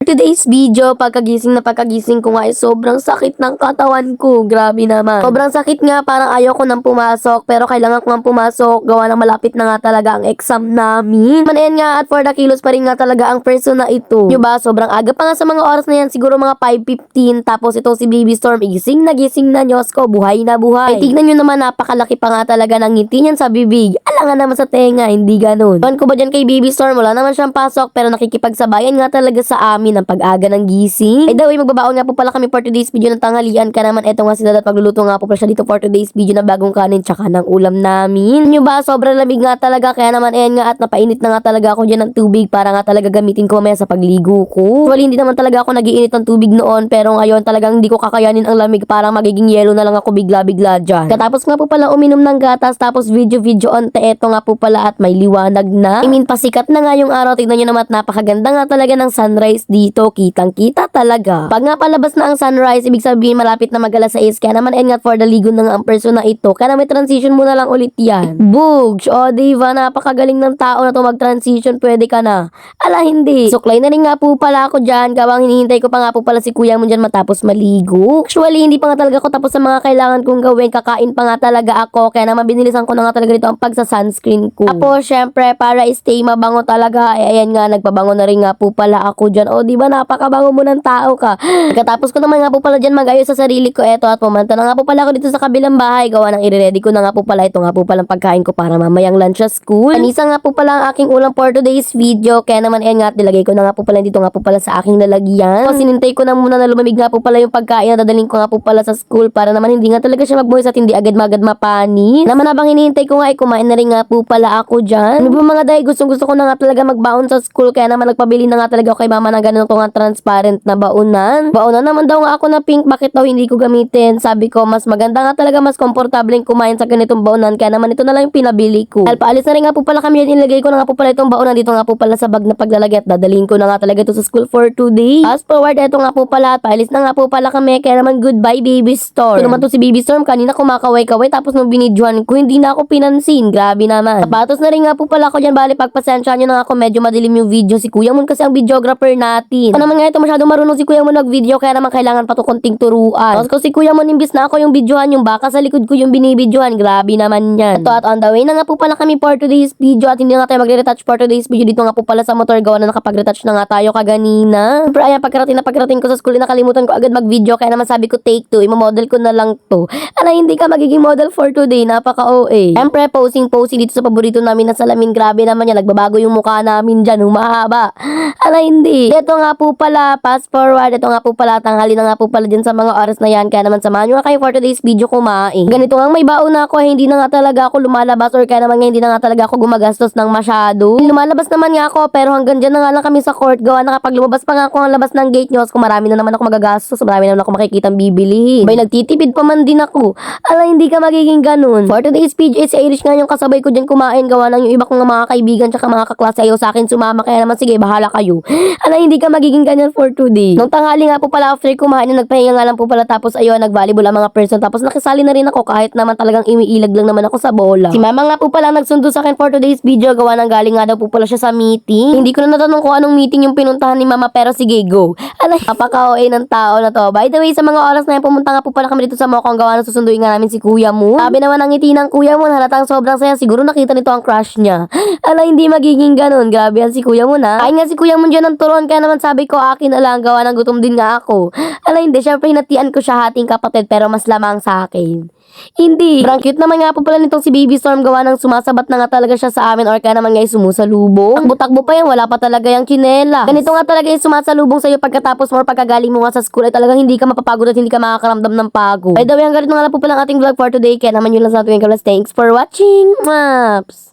Today's video, pagkagising na pagkagising ko nga ay sobrang sakit ng katawan ko. Grabe naman. Sobrang sakit nga, parang ayaw ko nang pumasok. Pero kailangan ko nang pumasok. Gawa ng malapit na nga talaga ang exam namin. Manayan nga at for the kilos pa rin nga talaga ang person na ito. Yung ba, sobrang aga pa nga sa mga oras na yan. Siguro mga 5.15. Tapos ito si Baby Storm, igising na gising na Diyos ko. Buhay na buhay. Ay, tignan nyo naman, napakalaki pa nga talaga ng ngiti niyan sa bibig. Alangan naman sa tenga, hindi ganun. Tuwan ko ba dyan kay Baby Storm? Wala naman siyang pasok. Pero nakikipagsabayan nga talaga sa amin ang pag-aga ng gising. Ay daw, magbabaon nga po pala kami for today's video ng tanghalian. Ka naman, eto nga si Dadat magluluto nga po pala siya dito for today's video na bagong kanin tsaka ng ulam namin. Nyo ba, sobrang lamig nga talaga. Kaya naman, ayan nga at napainit na nga talaga ako dyan ng tubig para nga talaga gamitin ko mamaya sa pagligo ko. Actually, hindi naman talaga ako nagiinit ng tubig noon. Pero ngayon talagang hindi ko kakayanin ang lamig. Parang magiging yelo na lang ako bigla-bigla dyan. Katapos nga po pala uminom ng gatas. Tapos video-video on eto nga po pala at may liwanag na. I mean, pasikat na nga yung araw. Tignan nyo naman at napakaganda nga talaga ng sunrise dito. Kitang-kita talaga. Pag nga palabas na ang sunrise, ibig sabihin malapit na mag alas 6. Kaya naman, nga for the ligo na ang person na ito. Kaya na may transition muna lang ulit yan. Bugs! O, diva, napakagaling ng tao na to mag-transition. Pwede ka na. Ala, hindi. Suklay na rin nga po pala ako dyan. Gawang hinihintay ko pa nga po pala si kuya mo dyan matapos maligo. Actually, hindi pa nga talaga ako tapos sa mga kailangan kong gawin. Kakain pa nga talaga ako. Kaya naman binilisan ko na nga talaga dito ang pagsa-sunscreen ko. Tapos, syempre, para stay mabango talaga. Eh, ayan nga, nagpabango na rin nga po pala ako dyan. O, di ba, napakabango mo ng tao ka. Pagkatapos ko naman nga po pala dyan mag-ayos sa sarili ko. Eto, at pumunta na nga po pala ako dito sa kabilang bahay. Gawa ng i-ready ko na nga po pala. Ito nga po pala ang pagkain ko para mamayang lunch sa school. Anisa nga po pala ang aking ulam for today's video. Kaya naman, ayan nga, at nilagay ko na nga po pala dito nga po pala sa aking lalagyan. Tapos, sinintay ko na muna na lumamig nga po pala yung pagkain na dadaling ko nga po pala sa school para naman hindi nga talaga siya magbuhis at hindi agad-magad mapanis. Naman habang hinihintay ko nga ay kumain na rin nga po pala ako dyan. Ano mga day, gustong gusto ko na nga talaga magbaon sa school kaya naman nagpabili na nga talaga ako kay mama ng ganun nga transparent na baonan. Baonan naman daw nga ako na pink, bakit daw hindi ko gamitin? Sabi ko, mas maganda nga talaga, mas komportableng kumain sa ganitong baonan kaya naman ito na lang yung pinabili ko. Dahil paalis na rin nga po pala kami yan, ilagay ko na nga po pala itong baonan dito nga po pala sa bag na paglalagay at dadalhin ko na nga talaga ito sa school for today. Fast forward, ito nga po pala paalis na nga po pala kami kaya naman goodbye baby storm. Ito naman to si baby storm, kanina kumakaway-kaway tapos nung binidyohan ko, hindi na ako pinansin. Grabe naman. Sapatos na rin nga po pala ako dyan, bali pagpasensya nyo na ako, medyo madilim yung video si Kuya Moon kasi ang videographer natin. Ano naman nga ito, masyado marunong si Kuya Moon nag-video kaya naman kailangan pa to konting turuan. Tapos ko si Kuya Moon, imbis na ako yung videohan, yung baka sa likod ko yung binibidyohan. Grabe naman yan. Ito at on the way na nga po pala kami for today's video at hindi na nga tayo magre-retouch for today's video. Dito nga po pala sa motor gawa na nakapag-retouch na nga tayo kaganina. Pero ayan, pagkarating na pagkarating ko sa school, nakalimutan ko agad mag-video kaya naman sabi ko take two, imo-model ko na lang to. Ala, hindi ka magiging model for today, napaka-OA. Siyempre, posing-posing dito sa paborito namin na salamin. Grabe naman yan, nagbabago yung mukha namin dyan, humahaba. Ala, hindi. Ito nga po pala, fast forward, ito nga po pala, tanghali na nga po pala dyan sa mga oras na yan. Kaya naman samahan nyo nga kayo for today's video kumain. Ganito nga may baon na ako, hindi na nga talaga ako lumalabas or kaya naman nga hindi na nga talaga ako gumagastos ng masyado. Lumalabas naman nga ako, pero hanggang dyan na nga lang kami sa court. Gawa na kapag lumabas pa nga ako ang labas ng gate nyo, kung marami na naman ako magagastos, marami na naman ako makikitang bibilihin. May nagtitipid pa man din ako. Ala, hindi ka magiging ganun. For today's video, si Irish nga yung kasabay ko dyan kumain. Gawa ng yung iba kong mga kaibigan tsaka mga kaklase ayaw sa akin sumama. Kaya naman, sige, bahala kayo. Ala, hindi ka magiging ganyan for today. Nung tanghali nga po pala after kumain, nagpahinga nga lang po pala tapos ayun, nag-volleyball ang mga person. Tapos nakisali na rin ako kahit naman talagang imiilag lang naman ako sa bola. Si mama nga po pala nagsundo sa akin for today's video. Gawa ng galing nga daw po pala siya sa meeting. Hindi ko na natanong kung anong meeting yung pinuntahan ni mama pero sige, go. Ala, napaka-OA ng tao na to. By the way, sa mga oras na yan, pumunta nga po pala kami dito sa Mokong gawa na susunduin nga namin si Kuya mo. Sabi naman ang ngiti ng Kuya mo, halatang sobrang saya. Siguro nakita nito ang crush niya. Ala, hindi magiging ganun. Grabe yan si Kuya mo na. Kain nga si Kuya mo dyan ng turon. Kaya naman sabi ko, akin na lang. Gawa ng gutom din nga ako. Ala, hindi. Syempre, hinatian ko siya hating kapatid pero mas lamang sa akin. Hindi. Sobrang cute naman nga po pala nitong si Baby Storm gawa ng sumasabat na nga talaga siya sa amin or kaya naman nga yung sumusalubong. Takbo-takbo pa yan, wala pa talaga yung kinela. Ganito nga talaga yung sumasalubong sa'yo pagkatapos mo or pagkagaling mo nga sa school ay talagang hindi ka mapapagod at hindi ka makakaramdam ng pagod. By the way, hanggang ganito nga lang po pala ang ating vlog for today. Kaya naman yun lang sa ating Thanks for watching. Maps!